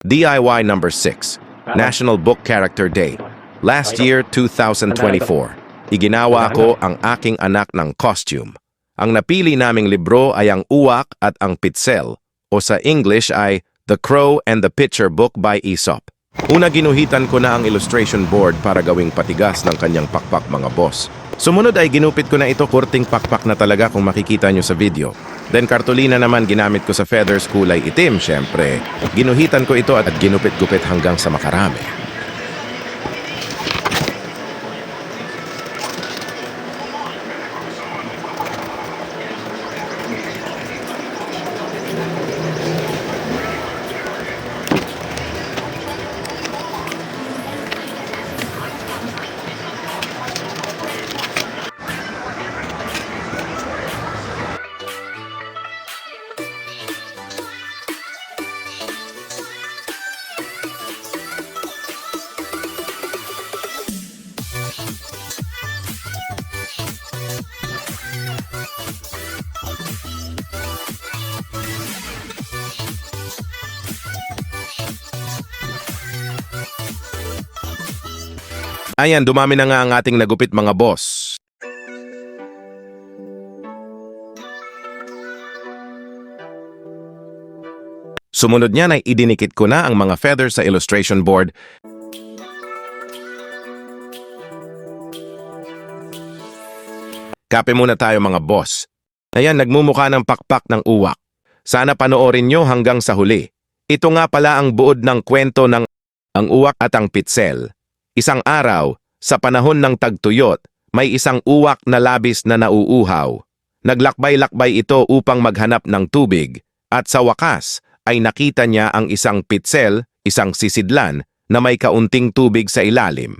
DIY number 6, National Book Character Day. Last year, 2024, iginawa ko ang aking anak ng costume. Ang napili naming libro ay ang Uwak at ang Pitzel, o sa English ay The Crow and the Picture Book by Aesop. Una ginuhitan ko na ang illustration board para gawing patigas ng kanyang pakpak mga boss. Sumunod ay ginupit ko na ito kurting pakpak na talaga kung makikita nyo sa video. Then kartolina naman ginamit ko sa feathers kulay itim, syempre. Ginuhitan ko ito at ginupit-gupit hanggang sa makarami. Ayan, dumami na nga ang ating nagupit mga boss. Sumunod niyan ay idinikit ko na ang mga feathers sa illustration board. Kape muna tayo mga boss. Ayan, nagmumukha ng pakpak ng uwak. Sana panoorin nyo hanggang sa huli. Ito nga pala ang buod ng kwento ng ang uwak at ang pitsel. Isang araw, sa panahon ng tagtuyot, may isang uwak na labis na nauuhaw. Naglakbay-lakbay ito upang maghanap ng tubig, at sa wakas ay nakita niya ang isang pitsel, isang sisidlan, na may kaunting tubig sa ilalim.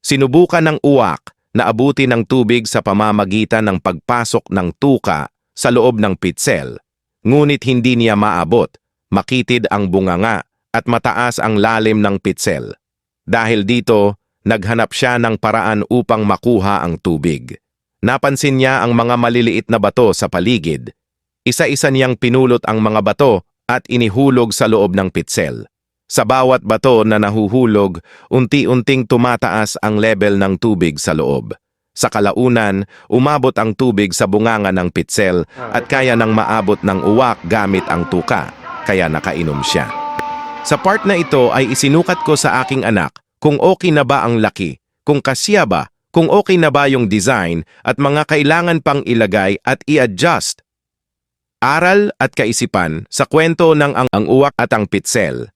Sinubukan ng uwak na abutin ng tubig sa pamamagitan ng pagpasok ng tuka sa loob ng pitsel. Ngunit hindi niya maabot, makitid ang bunganga at mataas ang lalim ng pitsel. Dahil dito, naghanap siya ng paraan upang makuha ang tubig. Napansin niya ang mga maliliit na bato sa paligid. Isa-isa niyang pinulot ang mga bato at inihulog sa loob ng pitsel. Sa bawat bato na nahuhulog, unti-unting tumataas ang level ng tubig sa loob. Sa kalaunan, umabot ang tubig sa bunganga ng pitsel at kaya nang maabot ng uwak gamit ang tuka, kaya nakainom siya. Sa part na ito ay isinukat ko sa aking anak kung okay na ba ang laki, kung kasya ba, kung okay na ba yung design at mga kailangan pang ilagay at i-adjust. Aral at kaisipan sa kwento ng ang, ang uwak at ang pitsel.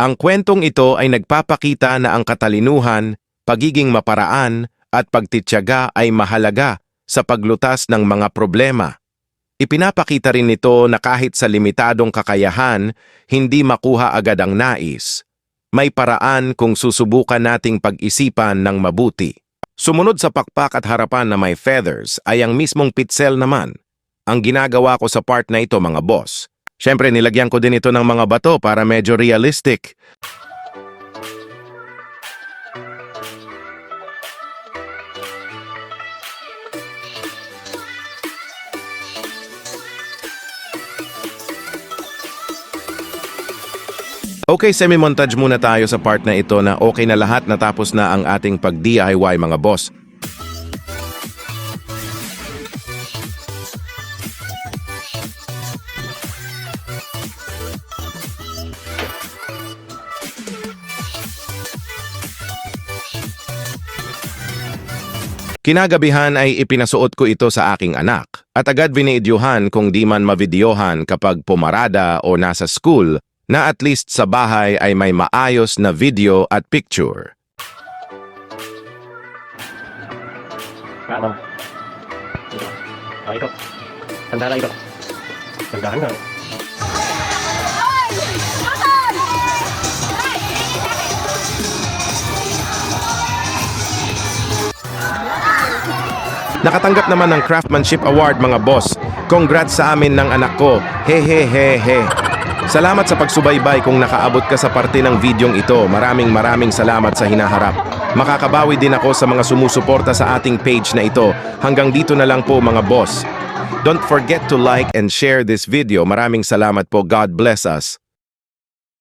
Ang kwentong ito ay nagpapakita na ang katalinuhan, pagiging maparaan at pagtityaga ay mahalaga sa paglutas ng mga problema. Ipinapakita rin nito na kahit sa limitadong kakayahan, hindi makuha agad ang nais. May paraan kung susubukan nating pag-isipan ng mabuti. Sumunod sa pakpak at harapan na may feathers ay ang mismong pitsel naman. Ang ginagawa ko sa part na ito mga boss. Siyempre nilagyan ko din ito ng mga bato para medyo realistic. Okay, semi-montage muna tayo sa part na ito na okay na lahat natapos na ang ating pag-DIY mga boss. Kinagabihan ay ipinasuot ko ito sa aking anak at agad biniidyuhan kung di man mavidyohan kapag pumarada o nasa school na at least sa bahay ay may maayos na video at picture. Ito. Ah, ito. Tanda lang ito. Tandaan na. Nakatanggap naman ng Craftsmanship Award mga boss. Congrats sa amin ng anak ko. He he he he. Salamat sa pagsubaybay kung nakaabot ka sa parte ng videong ito. Maraming maraming salamat sa hinaharap. Makakabawi din ako sa mga sumusuporta sa ating page na ito. Hanggang dito na lang po mga boss. Don't forget to like and share this video. Maraming salamat po. God bless us.